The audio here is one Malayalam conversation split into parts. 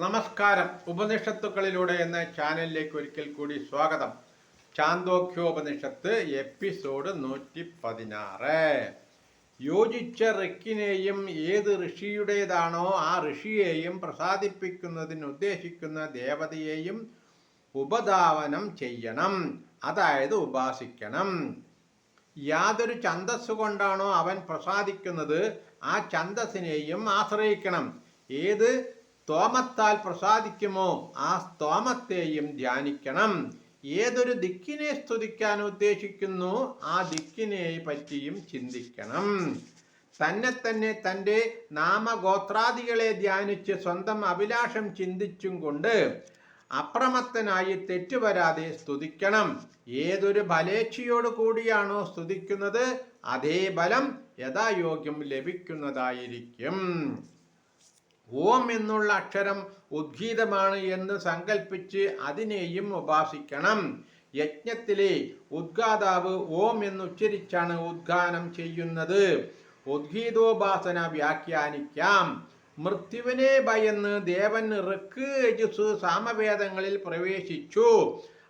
നമസ്കാരം. ഉപനിഷത്തുക്കളിലൂടെ എന്ന ചാനലിലേക്ക് ഒരിക്കൽ കൂടി സ്വാഗതം. ചാന്തോക്യോപനിഷത്ത് എപ്പിസോഡ് നൂറ്റി പതിനാറ് യോജിച്ച ഋക്കിനെയും ഏത് ഋഷിയുടേതാണോ ആ ഋഷിയെയും പ്രസാദിപ്പിക്കുന്നതിന് ഉദ്ദേശിക്കുന്ന ദേവതയെയും ഉപധാവനം ചെയ്യണം. അതായത് ഉപാസിക്കണം. യാതൊരു ഛന്തസ് കൊണ്ടാണോ അവൻ പ്രസാദിക്കുന്നത്? ആ ഛന്തസ്സിനെയും ആശ്രയിക്കണം. ഏത്? സ്തോമത്താൽ പ്രസാദിക്കുമോ? ആ സ്തോമത്തെയും ധ്യാനിക്കണം. ഏതൊരു ദിക്കിനെ സ്തുതിക്കാൻ ഉദ്ദേശിക്കുന്നു ആ ദിക്കിനെ പറ്റിയും ചിന്തിക്കണം. തന്നെ തന്നെ തന്റെ നാമഗോത്രാദികളെ ധ്യാനിച്ച് സ്വന്തം അഭിലാഷം ചിന്തിച്ചും കൊണ്ട് അപ്രമത്തനായി തെറ്റുവരാതെ സ്തുതിക്കണം. ഏതൊരു ഫലേച്ഛയോട് കൂടിയാണോ സ്തുതിക്കുന്നത് അതേ ബലം യഥായോഗ്യം ലഭിക്കുന്നതായിരിക്കും. ഓം എന്നുള്ള അക്ഷരം ഉദ്ഗീതമാണ് എന്ന് സങ്കല്പിച്ച് അതിനെയും ഉപാസിക്കണം. യജ്ഞത്തിലെ ഉദ്ഗാതാവ് ഓം എന്നുച്ചരിച്ചാണ് ഉദ്ഗാനം ചെയ്യുന്നത്. ഉദ്ഗീതോപാസന വ്യാഖ്യാനിക്കാം. മൃത്യുവിനെ ഭയന്ന് ദേവൻ ഋക്ക് യജുസ് സാമവേദങ്ങളിൽ പ്രവേശിച്ചു.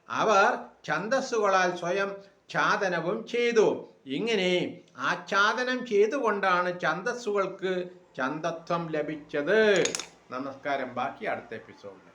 അവർ ഛന്ദസ്സുകളാൽ സ്വയം ഛാദനവും ചെയ്തു. ഇങ്ങനെ ആച്ഛാദനം ചെയ്തുകൊണ്ടാണ് ഛന്തസ്സുകൾക്ക് ചന്തത്വം ലഭിച്ചത്. നമസ്കാരം. ബാക്കി അടുത്ത എപ്പിസോഡിൽ